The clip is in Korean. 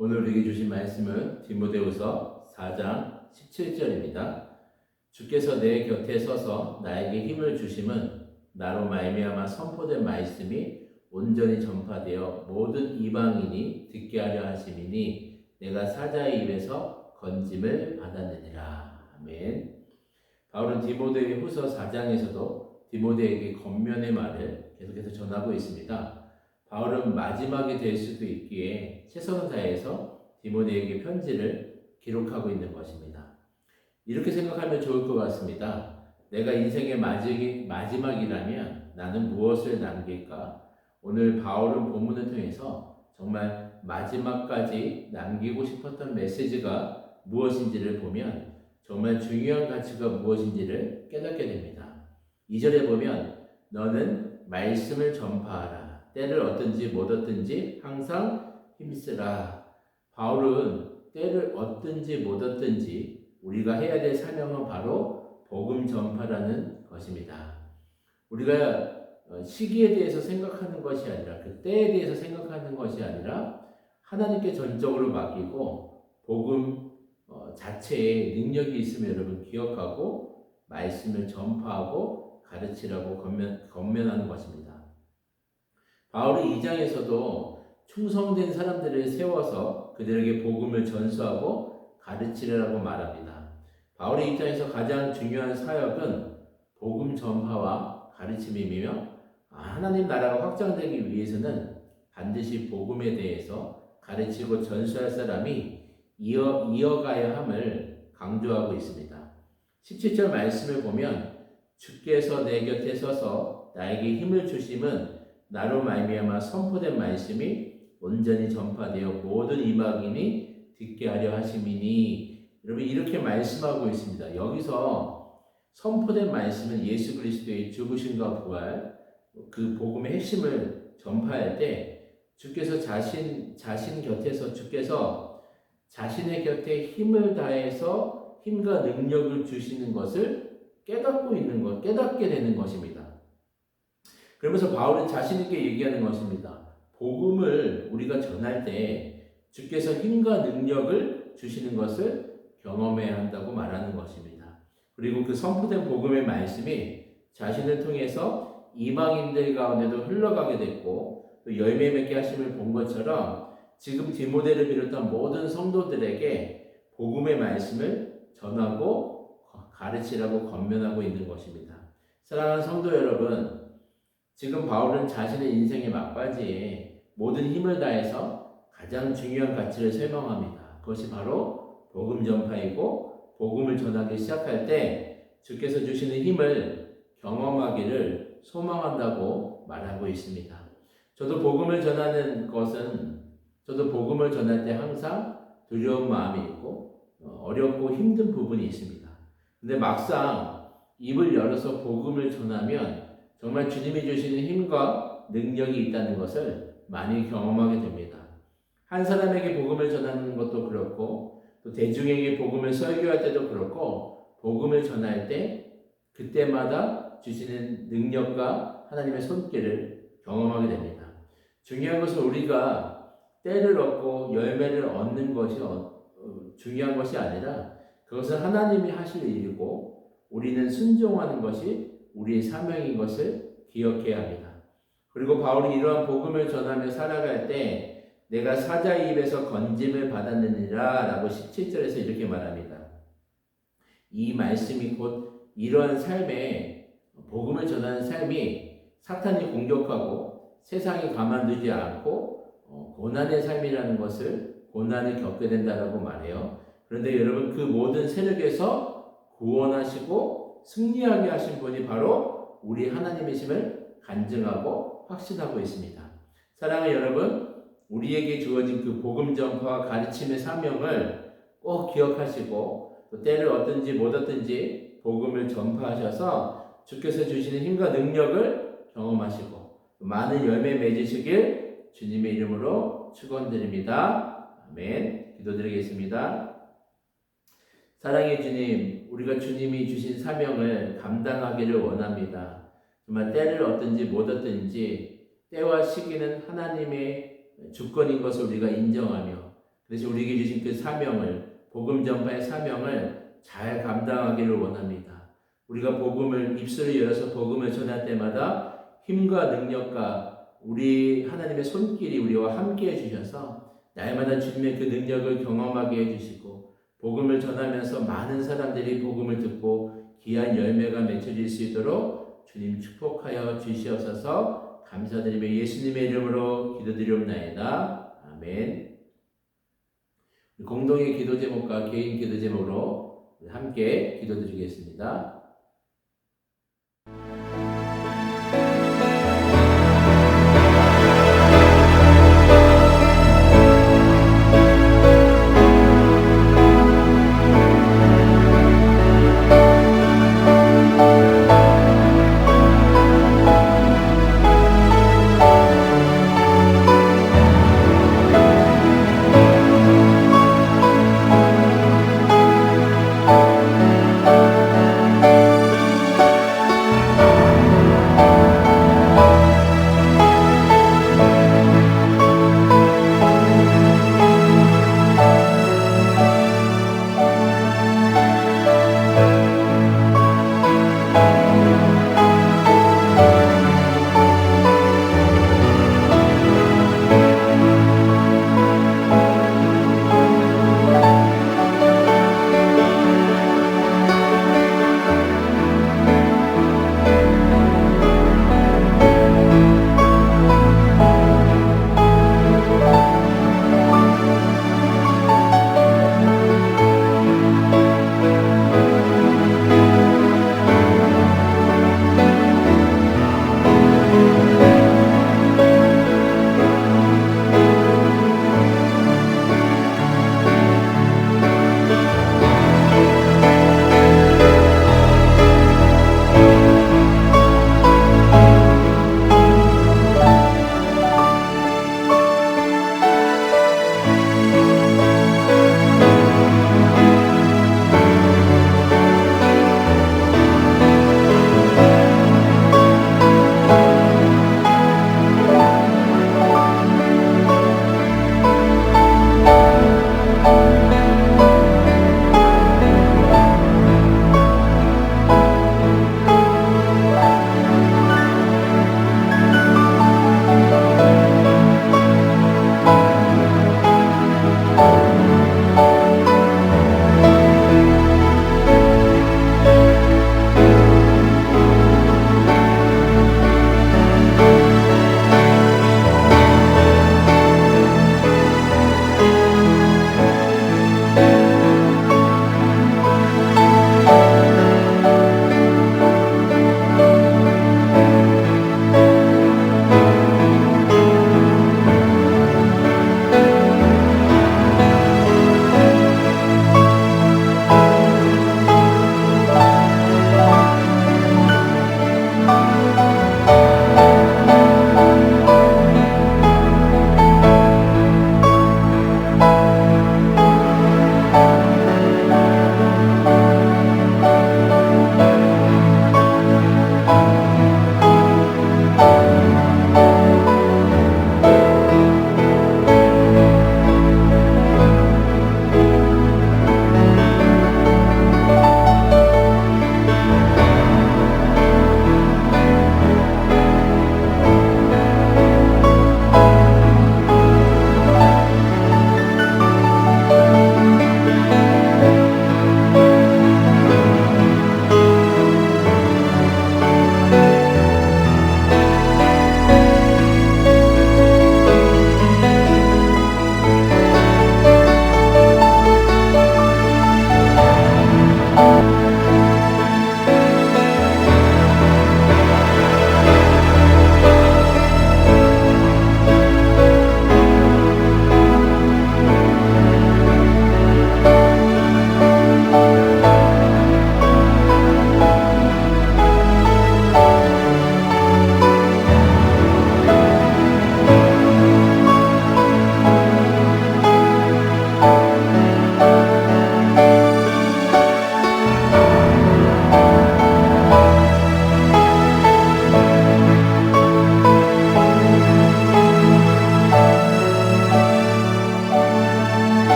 오늘 우리에게 주신 말씀은 디모데후서 4장 17절입니다. 주께서 내 곁에 서서 나에게 힘을 주심은 나로 말미암아 선포된 말씀이 온전히 전파되어 모든 이방인이 듣게 하려 하심이니 내가 사자의 입에서 건짐을 받았느니라. 아멘. 바울은 디모데의 후서 4장에서도 디모데에게 겉면의 말을 계속해서 전하고 있습니다. 바울은 마지막이 될 수도 있기에 최선을 다해서 디모데에게 편지를 기록하고 있는 것입니다. 이렇게 생각하면 좋을 것 같습니다. 내가 인생의 마지, 마지막이라면 나는 무엇을 남길까? 오늘 바울은 본문을 통해서 정말 마지막까지 남기고 싶었던 메시지가 무엇인지를 보면 정말 중요한 가치가 무엇인지를 깨닫게 됩니다. 2절에 보면 너는 말씀을 전파하라. 때를 얻든지 못 얻든지 항상 힘쓰라. 바울은 때를 얻든지 못 얻든지 우리가 해야 될 사명은 바로 복음 전파라는 것입니다. 우리가 시기에 대해서 생각하는 것이 아니라 그 때에 대해서 생각하는 것이 아니라 하나님께 전적으로 맡기고 복음 어, 자체에 능력이 있으면 여러분 기억하고 말씀을 전파하고 가르치라고 건면, 건면하는 것입니다. 바울이 2장에서도 충성된 사람들을 세워서 그들에게 복음을 전수하고 가르치라고 말합니다. 바울의 입장에서 가장 중요한 사역은 복음 전파와 가르침이며 하나님 나라가 확장되기 위해서는 반드시 복음에 대해서 가르치고 전수할 사람이 이어, 이어가야 함을 강조하고 있습니다. 17절 말씀을 보면 주께서 내 곁에 서서 나에게 힘을 주심은 나로 말미암아 선포된 말씀이 온전히 전파되어 모든 이방인이 듣게 하려 하심이니 여러분 이렇게 말씀하고 있습니다. 여기서 선포된 말씀은 예수 그리스도의 죽으심과 부활 그 복음의 핵심을 전파할 때 주께서 자신 자신 곁에서 주께서 자신의 곁에 힘을 다해서 힘과 능력을 주시는 것을 깨닫고 있는 것, 깨닫게 되는 것입니다. 그러면서 바울은 자신에게 얘기하는 것입니다. 복음을 우리가 전할 때 주께서 힘과 능력을 주시는 것을 경험해야 한다고 말하는 것입니다. 그리고 그 선포된 복음의 말씀이 자신을 통해서 이방인들 가운데도 흘러가게 됐고 또 열매 맺게 하심을 본 것처럼 지금 디모데를 비롯한 모든 성도들에게 복음의 말씀을 전하고 가르치라고 권면하고 있는 것입니다. 사랑하는 성도 여러분, 지금 바울은 자신의 인생의 막바지에 모든 힘을 다해서 가장 중요한 가치를 설명합니다. 그것이 바로 복음 전파이고 복음을 전하기 시작할 때 주께서 주시는 힘을 경험하기를 소망한다고 말하고 있습니다. 저도 복음을 전하는 것은 저도 복음을 전할 때 항상 두려운 마음이 있고 어, 어렵고 힘든 부분이 있습니다. 근데 막상 입을 열어서 복음을 전하면 정말 주님이 주시는 힘과 능력이 있다는 것을 많이 경험하게 됩니다. 한 사람에게 복음을 전하는 것도 그렇고 또 대중에게 복음을 설교할 때도 그렇고 복음을 전할 때 그때마다 주시는 능력과 하나님의 손길을 경험하게 됩니다. 중요한 것은 우리가 때를 얻고 열매를 얻는 것이 어, 중요한 것이 아니라 그것은 하나님이 하실 일이고 우리는 순종하는 것이 우리의 사명인 것을 기억해야 합니다. 그리고 바울이 이러한 복음을 전하며 살아갈 때 내가 사자의 입에서 건짐을 받았느니라 라고 17절에서 이렇게 말합니다. 이 말씀이 곧 이러한 삶에 복음을 전하는 삶이 사탄이 공격하고 세상이 가만두지 않고 어, 고난의 삶이라는 것을 고난을 겪게 된다라고 말해요. 그런데 여러분 그 모든 세력에서 구원하시고 승리하게 하신 분이 바로 우리 하나님이심을 간증하고 확신하고 있습니다. 사랑하는 여러분, 우리에게 주어진 그 복음 전파와 가르침의 사명을 꼭 기억하시고 또 때를 얻든지 못 얻든지 복음을 전파하셔서 주께서 주시는 힘과 능력을 경험하시고 많은 열매 맺으시길 주님의 이름으로 축원드립니다. 아멘. 기도드리겠습니다. 사랑의 주님, 우리가 주님이 주신 사명을 감당하기를 원합니다. 정말 때를 얻든지 못 얻든지 때와 시기는 하나님의 주권인 것을 우리가 인정하며 그래서 우리에게 주신 그 사명을 복음 전파의 사명을 잘 감당하기를 원합니다. 우리가 복음을 입술을 열어서 복음을 전할 때마다 힘과 능력과 우리 하나님의 손길이 우리와 함께 해주셔서 날마다 주님의 그 능력을 경험하게 해주시고 복음을 전하면서 많은 사람들이 복음을 듣고 귀한 열매가 맺혀질 수 있도록 주님 축복하여 주시옵소서 감사드리며 예수님의 이름으로 기도드리옵나이다. 아멘. 공동의 기도 제목과 개인 기도 제목으로 함께 기도드리겠습니다.